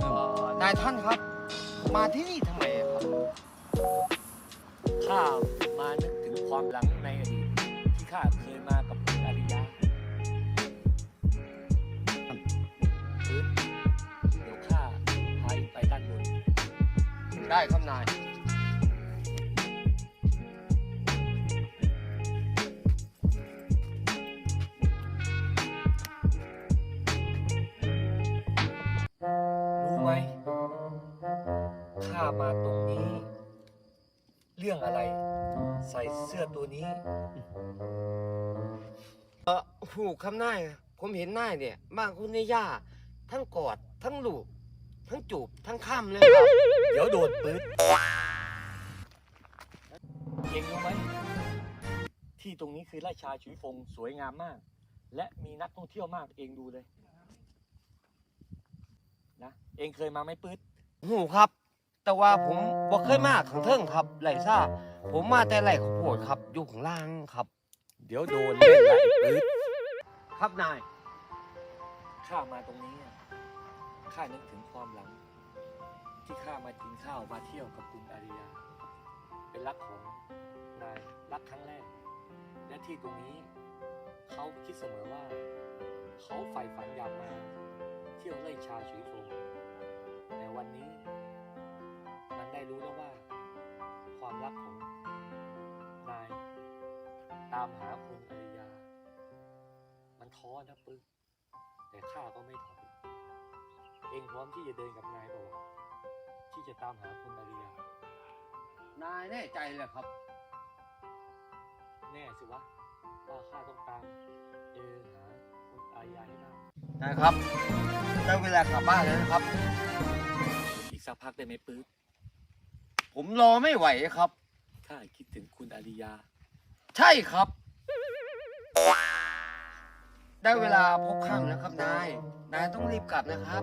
เอ่อนายท่านครับ มาที่นี่ทำไมอะครับ ข้ามานึกถึงความหลังในอดีตที่ข้าเคยมากับคุณอาริยาเดี๋ยวข้าพาไปด้านบน ได้ครับนาย ไหมข้ามาตรงนี้ เรื่องอะไร ใส่เสื้อตัวนี้ เออหูคำนายผมเห็นหน้ายเนี่ยมาคุณในย่า ทั้งกอด ทั้งลูบทั้งจูบ ทั้งข้ามเลยครับเดี๋ยวโดนปื๊ดเองรู้ไหม ที่ตรงนี้คือไร่ชาชุยฟงสวยงามมาก และมีนักท่องเที่ยวมากเองดูเลย นะเองเคยมาไหมปื๊ดหูครับ แต่ว่าผมบ่เคยมาขังเทิงครับไหลซ่าผมมาแต่ไหลข้าวโพดครับ อยู่ข้างล่างครับ เดี๋ยวโดนเล่นละไอ้ปื๊ดครับนายข้ามาตรงนี้อะข้านึกถึงความหลัง ที่ข้ามากินข้าวมาเที่ยวกับคุณอาริยา เป็นรักของนายรักครั้งแรก และที่ตรงนี้เขาคิดเสมอว่า เขาใฝ่ฝันอยากมา เที่ยวไล่ชาชุยฟงแต่ วันนี้ มันได้รู้แล้วว่า ความรักของนาย ตามหาคุณอาริยา มันท้อนะปึ๊กแต่ข้าก็ไม่ถอยเองพร้อมที่จะเดินกับนายเปล่าวะที่จะตามหาคุณอาริยา นายแน่ใจเลยครับ แน่สิวะว่าข้าต้องตามเจอหาคุณอาริยาให้ได้ นายครับได้เวลากลับบ้านแล้วนะครับอีก สักพักได้ไหมปึ๊กผมรอไม่ไหวครับ ข้าคิดถึงคุณอาริยา ใช่ครับ ได้เวลาพบค่ำแล้วครับนาย นายต้องรีบกลับนะครับ